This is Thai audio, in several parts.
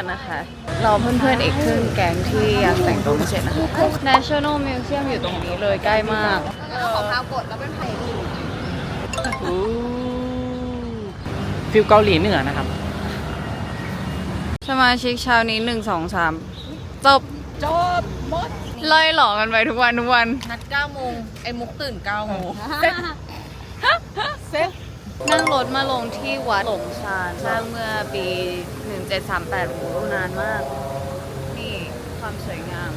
กันนะคะรอเพื่อนๆอีกครึ่งแก๊งที่ยังแต่งตัวไม่เสร็จนะคะ National Museum อยู่ตรงนี้เลยใกล้มากแล้วก็ของพาวกดแล้วเป็นไผ่ฟิลเกาหลีเหนือนะครับ สมาชิกเช้านี้หนึ่งสองสามจบ จบหมดไล่หลอกกันไปทุกวันทุกวัน นัด9โมงไอ้มุกตื่น9โมงเซ็ต นั่งรถมาลงที่วัดหลงชานสร้างเมื่อปี 1738โอ้โหนานมาก นี่ความสวยงาม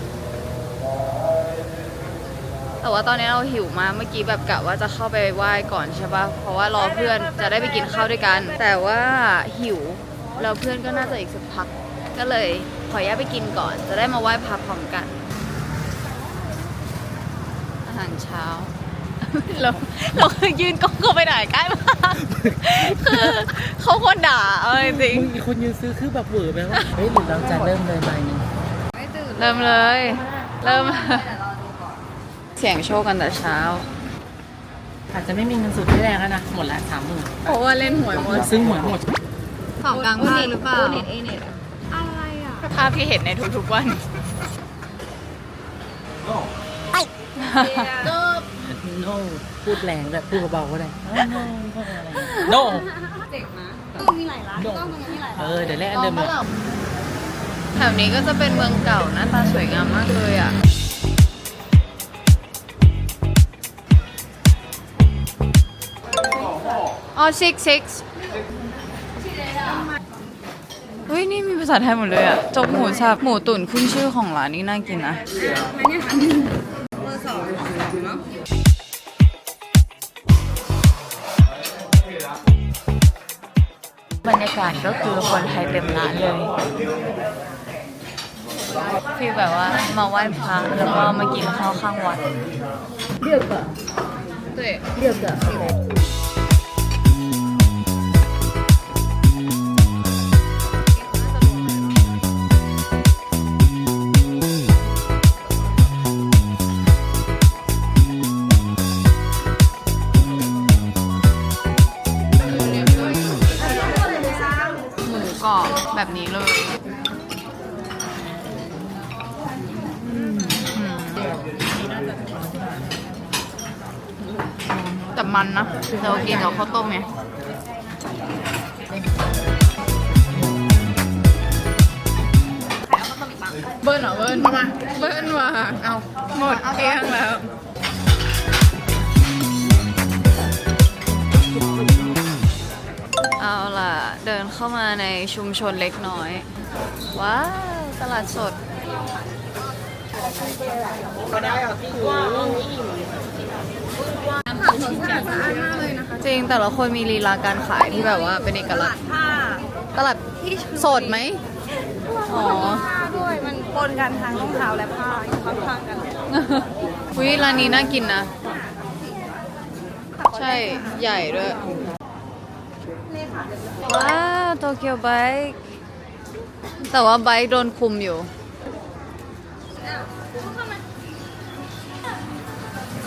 แต่ว่าตอนนี้เราหิวมากเมื่อกี้แบบกะว่าจะเข้าไปไหว้ก่อนใช่ปะเพราะว่ารอเพื่อนจะได้ไปกินข้าวด้วยกัน แต่ว่าหิวแล้วเพื่อนก็น่าจะอีกสักพัก ก็เลยขออนุญาตไปกินก่อน จะได้มาไหว้พระพร้อมกัน อาหารเช้า เราเราคือยืนกล้องเข้าไปไหนใกล้มากคือเขาคนด่าเอาจริงมึงมีคนยืนซื้อคือแบบเหวอร์ไปว่าเฮ้ยหรือเราจะเริ่มเลยใบหนึ่งไม่ตื่นเริ่มเลย เริ่ม เสียงโชคกันแต่เช้า อาจจะไม่มีเงินสดที่แรกแล้วนะ หมดละสามหมื่นเพราะว่าเล่นหวยหมดซื้อหวยหมดของกลางภาคหรือเปล่าโอเน็ตเอเน็ตอะไรอะภาพที่เห็นในทุกๆวันจบ โน่พูดแรงแบบพูดเบาๆก็ได้โน่ เจ๋งนะต้องมีหลายร้านต้องมีหลายเอร้านอเดี๋ยวแรกอันเดิมเลยแถวนี้ก็จะเป็นเมืองเก่าหน้าตาสวยงามมากเลยอะ อ๋อ six six เฮ้ย นี่มีภาษาไทยหมดเลยอะจกหมูสับหมูตุ๋นขึ้นชื่อของร้านนี้น่ากินนะ กาศก็คือคนไทยเต็มร้านเลยฟีลแบบว่ามาไหว้พระแล้วก็มากินข้าวข้างวัดเรียกอะเรียกอะ กรอบแบบนี้เลยแต่มันนะเรากินกับข้าวต้มไงเบิ้ลเหรอเบิ้ลมา เบิ้ลมาเอาหมดเกลี้ยงแล้ว เดินเข้ามาในชุมชนเล็กน้อย ว้าวตลาดสดจริงแต่ละคนมีลีลาการขายที่แบบว่าเป็นเอกลักษณ์ผ้าตลาดสดไหมอ๋อผ้าด้วยมันปนกันทั้งรองเท้าและผ้าอยู่ข้างๆกันวิร้านนี้น่ากินนะ ใช่ใหญ่ด้วยว้าว โตเกียวไบค์แต่ว่าไบค์โดนคุมอยู่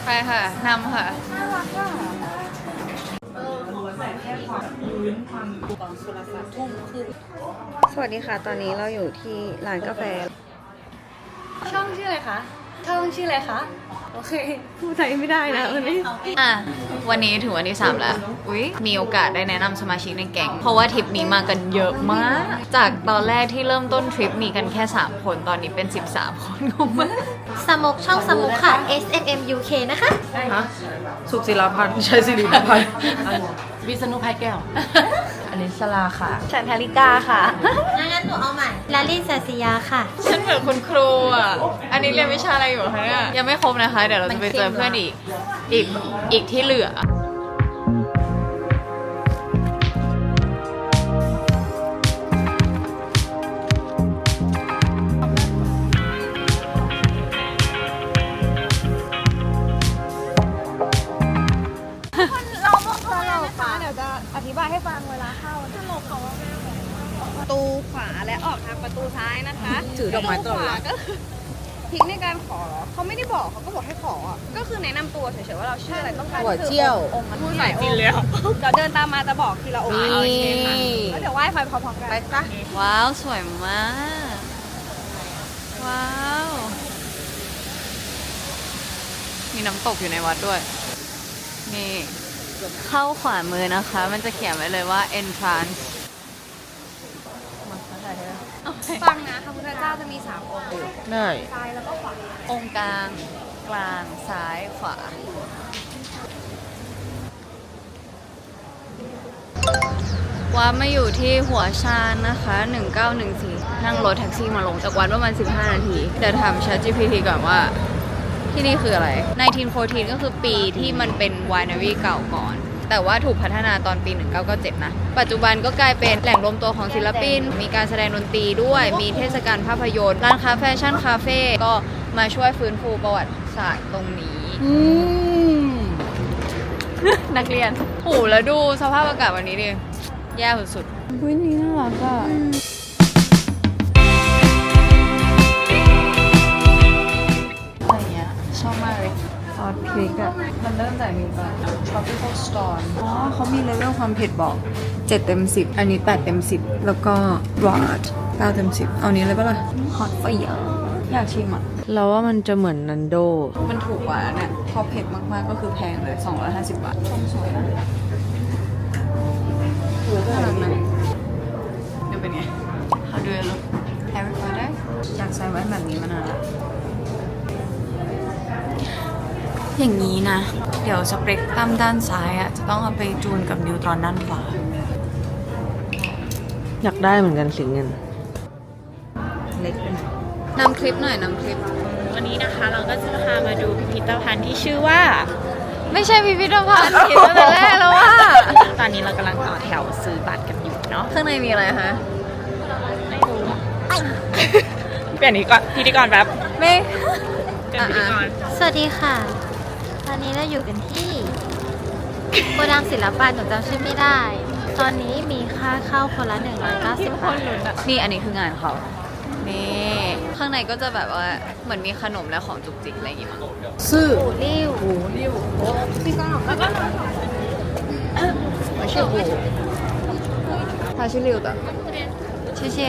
ไปค่ะนำค่ะ สวัสดีค่ะ ตอนนี้เราอยู่ที่ร้านกาแฟ ช่องชื่ออะไรคะ ช่องชื่ออะไรคะ โอเค พูดไทยไม่ได้นะวันนี้ อะ วันนี้ถึงวันที่ 3 แล้ว อุ๊ย มีโอกาสได้แนะนำสมาชิกในแก๊ง เพราะว่าทริปนี้มากันเยอะมาก จากตอนแรกที่เริ่มต้นทริปมีกันแค่ 3 คน ตอนนี้เป็น 13 คนงงมากสมุกช่องสมุกค่ะ S M M U K นะคะ ฮะสุขศิลาพันธ์ใช่สิริพันธ์วิษณุภัยแก้วอั นนี้สลาค่ะ ฉันธาริกาค่ะ งั้นหนูเอาใหม่ลาลินซาซิยาค่ะ ฉันเหมือนคุณครูอะ อันนี้เรียนวิชาอะไรอยู่คะเนี่ย ยังไม่ครบนะคะ เดี๋ยวเราจะไปเจอเพื่อนอีก อีก อีกที่เหลือ ธิบายให้ฟังเวลาเข้าถ้าเราเขาว่าประตูขวาและออกทางประตูซ้ายนะคะถือดอกไม้ตลอดเวลา ประตูขวาก็คือทริคในการขอเหรอเขาไม่ได้บอกเขาก็บอกให้ขออะก็คือแนะนำตัวเฉยๆว่าเราชื่ออะไรต้องการหัวเจี้ยว องค์พูดหลายจริงเลยเดี๋ยวเดินตามมาจะบอกทีละองค์นี่โอเคค่ะแล้วเดี๋ยวไหว้ไปพร้อมๆกัน ไปซะว้าว สวยมาก ว้าว มีน้ำตกอยู่ในวัดด้วย นี่ เข้าขวามือนะคะ มันจะเขียนไว้เลยว่า entrance ฟังนะพระพุทธเจ้าจะมีสามองค์ได้ ซ้ายแล้วก็ขวาองค์กลางกลางซ้ายขวาว่ามาอยู่ที่หัวชานนะคะ 1914 นั่งรถแท็กซี่มาลงจากวัดประมาณ 15 นาที เดี๋ยวถาม ChatGPT ก่อนว่า ที่นี่คืออะไร 1914 ก็คือปีที่มันเป็นไวนารีเก่าก่อน แต่ว่าถูกพัฒนาตอนปี 1997 นะ ปัจจุบันก็กลายเป็นแหล่งรวมตัวของศิลปิน มีการแสดงดนตรีด้วย มีเทศกาลภาพยนตร์ ร้านค้าแฟชั่นคาเฟ่ก็มาช่วยฟื้นฟูประวัติศาสตร์ตรงนี้ อืม นักเรียนโอ้โหแล้วดูสภาพอากาศวันนี้ดิ แย่สุดๆวินี้น่ารักอะอะ จากนี้ก่อน tropical storm อ๋อเขามีเลเวลความเผ็ดบอก 7 เต็ม 10 อันนี้ 8 เต็ม 10 แล้วก็ broad 9เต็ม 10 เอานี้เลยปะล่ะ hot fire อยากชิมอะ เราว่ามันจะเหมือนนันโด มันถูกกว่าเนี่ยพอเผ็ดมากๆก็คือแพงเลย 250 บาทช่องสวยนะน่ารักนะดูเป็นไง How do I look Harry Potter อยากใส่แว่นแบบนี้มานานแล้ว อย่างนี้นะ เดี๋ยวสเปกตรัมด้านซ้ายอะจะต้องเอาไปจูนกับนิวตรอนด้านขวา อยากได้เหมือนกันสีเงิน เล็กไปหน่อยนำคลิปหน่อยนำคลิป วันนี้นะคะเราก็จะพามาดูพิพิธภัณฑ์ที่ชื่อว่า ไม่ใช่พิพิธภัณฑ์เห็นตั้งแต่แรกแล้วว่า ตอนนี้เรากำลังต่อแถวซื้อบัตรกันอยู่เนาะข้างในมีอะไรคะไม่รู้เปลี่ยนพิธีกรพิธีกรแป๊บไม่เปลี่ยนพิธีกร สวัสดีค่ะต อนนี้เราอยู่กันที่โกดังศิลปะหนูจำชื่อไม่ได้ ตอนนี้มีค่าเข้าคนละ190บาท นี่อันนี้คืองานเขา นี่ ข้างในก็จะแบบว่าเหมือนมีขนมและของจุกจิกอะไรอย่างงี้มั้ง ซื่อ หูริ้ว ไม่ใช่บู他是六的谢谢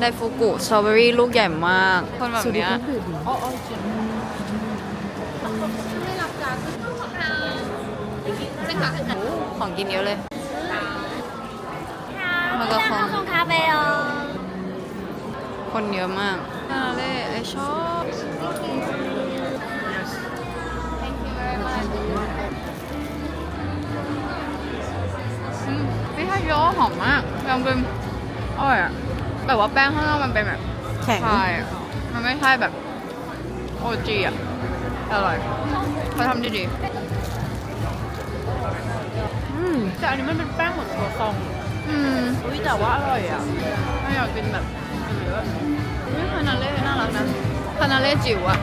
ไดฟูกุสตรอเบอรี่ลูกใหญ่มาก คนแบบเนี้ยของกินเยอะเลยมันก็คงคนเยอะมากน่าเลยไอชอบพี่ชายเยอะหอมมากลองกินอร่อยอะ แต่ว่าแป้งข้างนอกมันเป็นแบบแข็ง ใช่อะมันไม่ใช่แบบโอจีอะอร่อยเขาทำดีดีอืมแต่อันนี้มันเป็นแป้งเหมือนโคซองๆอืมอุ้ยแต่ว่าอร่อยอะไม่อยากกินแบบเยอะอุ้ยคานาเล่น่ารักนะคานาเล่จิ๋วอะ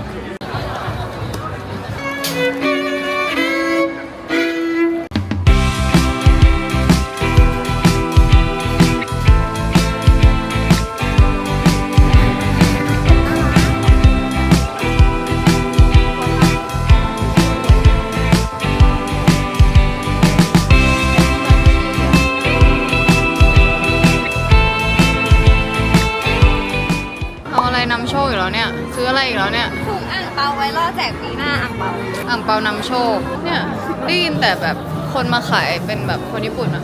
างเปาไว้ล่อแจกปีหน้าอ่างเปาอ่างเปานำโชค เนี่ยได้ยินแต่แบบคนมาขายเป็นแบบคนญี่ปุ่นอะ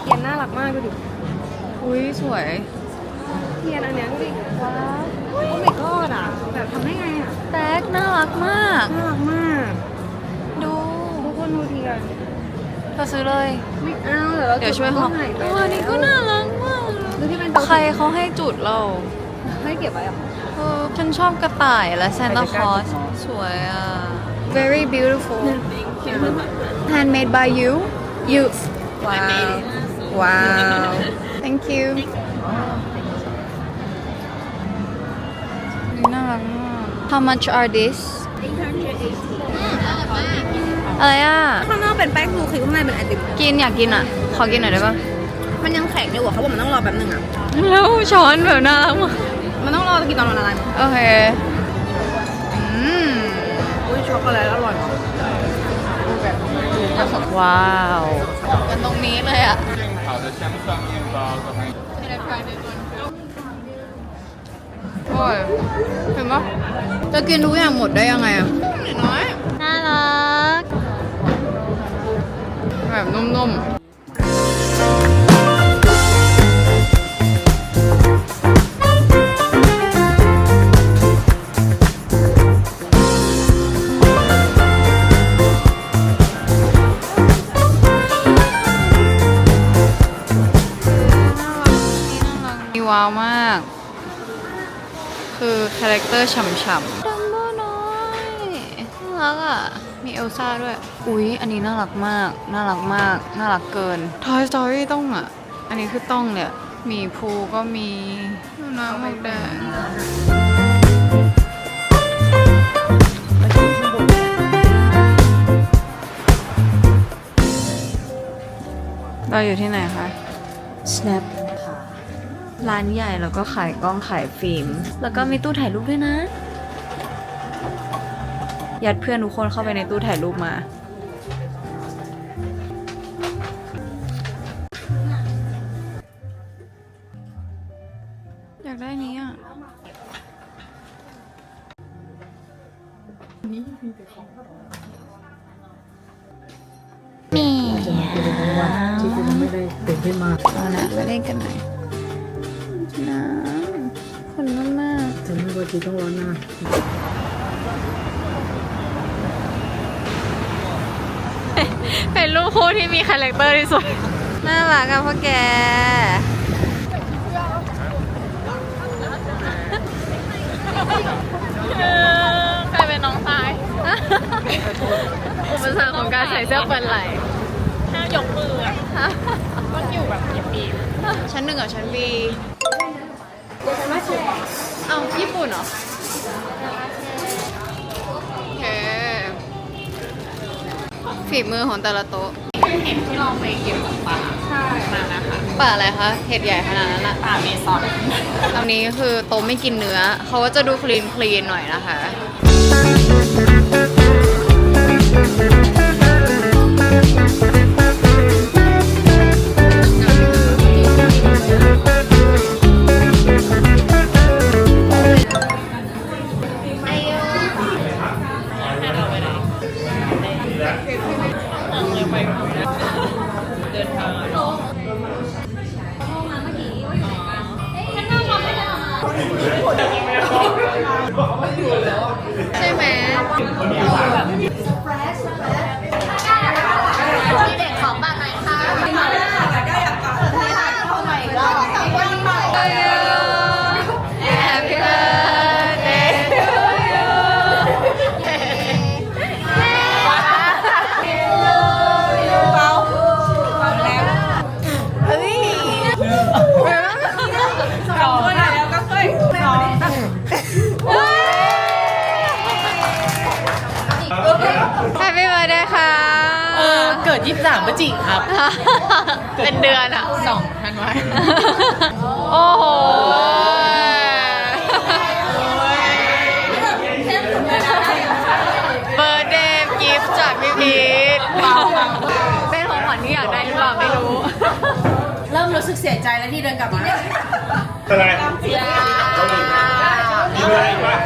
เทียนน่ารักมากดูดิอุ้ยสวย เทียนอันเนี้ยดูดิว้าวโอ้ my god อะแบบทำได้ไงอะแท็กน่ารักมาก น่ารักมาก ดูทุกคนดูเทียนเธอซื้อเลย ไม่เอาเดี๋ยวเราเดี๋ยวช่วยเขาเขาหายไปเออนี่ก็น่ารักมาก ดูที่เป็นเตาใครเขาให้จุดเรา ให้เก็บไว้อะ เออฉันชอบกระต่ายและซานตาคลอสสวยอะ very beautiful handmade by you you wow wow thank you นี่น่ารักมาก how much are this อะไรอะ ข้างนอกเป็นแป้งบลูครีมข้างในเป็นไอติมกินอยากกินอะ ขอกินหน่อยได้ปะมันยังแข็งอยู่อะเขาบอกมันต้องรอแป๊บนึงอะแล้วช้อนแบบน่ารักมาก มันต้องรอกินตอนมันละลายโอเค อืมอุ้ยช็อกโกแลตอร่อยมากว้าวกันตรงนี้เลยอะโอ้ยเห็นปะจะกินทุกอย่างหมดได้ยังไงอะน้อย น่ารัก แบบนุ่มๆ ว้าวมาก คือคาแรคเตอร์ฉ่ำๆดัมโบน้อยน่ารักอะ มีเอลซ่าด้วย อุ๊ย อันนี้น่ารักมาก น่ารักมาก น่ารักเกิน Toy Story ต้องอะ อันนี้คือต้องเนี่ย มีภูก็มีน้ำหมกแดงเราอยู่ที่ไหนคะ snap ร้านใหญ่แล้วก็ขายกล้องขายฟิล์ม แล้วก็มีตู้ถ่ายรูปด้วยนะ ยัดเพื่อนทุกคนเข้าไปในตู้ถ่ายรูปมา อยากได้นี้อะมีที่คุณไม่ได้ตื่นขึ้นมาเอานะไปเล่นกันหน่อย ถึงไม่ว่าจีต้องร้อนหน้าๆเป็นรูปคู่ที่มีคาแรคเตอร์ที่สุด น่ารักอะพ่อแกใครเป็นน้องชายอุปสรรคของการใส่เสื้อเปิดไหล่ถ้ายกมืออะต้องอยู่แบบปีบชั้นหนึ่งกับชั้นบี เอ้าญี่ปุ่นเหรอ โอเค ฝีมือของแต่ละโต๊ะเห็นที่เราไปเก็บของป่าใช่มานะคะป่าอะไรคะ เห็ดใหญ่ขนาดนั้นอะป่าเมซอนตอนนี้คือโต๊ะไม่กินเนื้อ เขาก็จะดูคลีนคลีนหน่อยนะคะ แบบ ยี่สิบสามพฤศจิกครับเป็นเดือนอะ สองทันวาโอ้โหเบอร์เดย์กิฟต์จากพี่พีทเป็นของขวัญที่อยากได้หรือเปล่าไม่รู้ เริ่มรู้สึกเสียใจแล้วที่เดินกลับมาอะไรมีอะไรอีกปะ